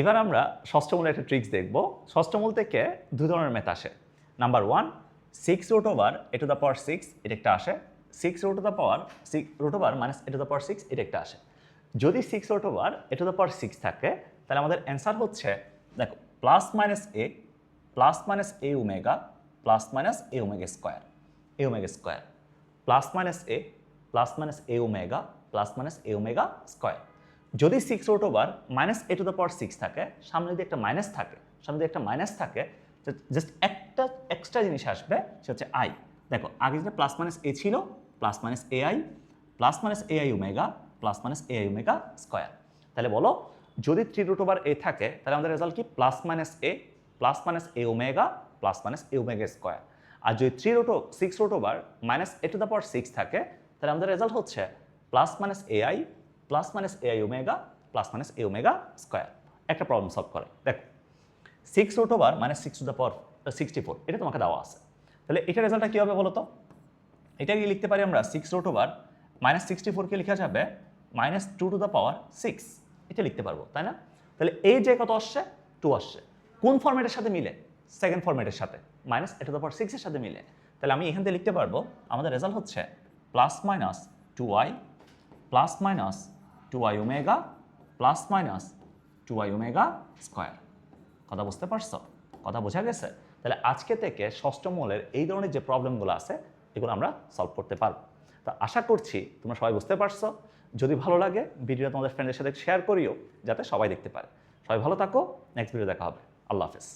এবার আমরা ষষ্ঠ মূলের একটা ট্রিক্স দেখব। ষষ্ঠ মূল থেকে দু ধরনের ম্যাথ আসে। Number one six root over a to the power six এটা একটা আসে। Six root the power six root over minus a to the power six এটা একটা আসে। যদি six root over a to the power six থাকে, তাহলে আমাদের অ্যান্সার হচ্ছে, দেখো plus minus a plus minus a omega plus minus a omega square a omega square plus minus a plus minus a omega plus minus a omega square যদি six root over minus a to the power six থাকে, সামনে যদি একটা minus থাকে, সামনে যদি একটা minus থাকে জাস্ট একটা এক্সট্রা জিনিস আসবে সে হচ্ছে আই দেখো, আগে যেটা প্লাস মাইনাস এ ছিল plus minus a i plus minus a i omega plus minus a i omega square তাহলে বলো, যদি থ্রি রুট ওভার এ থাকে, তাহলে আমাদের রেজাল্ট কি? Plus minus a plus minus a omega plus minus a omega square আর যদি three root six root over minus a to the power six থাকে, তাহলে আমাদের রেজাল্ট হচ্ছে plus minus a i plus minus a i omega plus minus a omega square একটা problem solve করে। দেখো six root over minus six to the power sixty four এটা তোমাকে দেওয়া আছে। তাহলে এটা রেজাল্টটা কী হবে বলো তো এটা কি লিখতে পারি আমরা? Six root over minus sixty ফোরকে লেখা যাবে minus two to the power six এটা লিখতে পারব, তাই না? তাহলে এই যে কত আসছে? টু আসছে। কোন ফর্মেটের সাথে মিলে? সেকেন্ড ফর্মেটের সাথে। মাইনাস এটা পাওয়ার সিক্সের সাথে মিলে। তাহলে আমি এখান থেকে লিখতে পারব, আমাদের রেজাল্ট হচ্ছে plus minus two y plus minus two y omega plus minus two y omega square কথা বুঝতে পারছ? কথা বোঝা গেছে? তাহলে আজকে থেকে ষষ্ঠ মূলের এই ধরনের যে প্রবলেমগুলো আছে, এগুলো আমরা সলভ করতে পারব। তা আশা করছি তোমরা সবাই বুঝতে পারছ। যদি ভালো লাগে ভিডিওটা তোমাদের ফ্রেন্ডের সাথে শেয়ার করিও, যাতে সবাই দেখতে পারে। সবাই ভালো থাকো। নেক্সট ভিডিও দেখা হবে। আল্লাহ হাফেজ।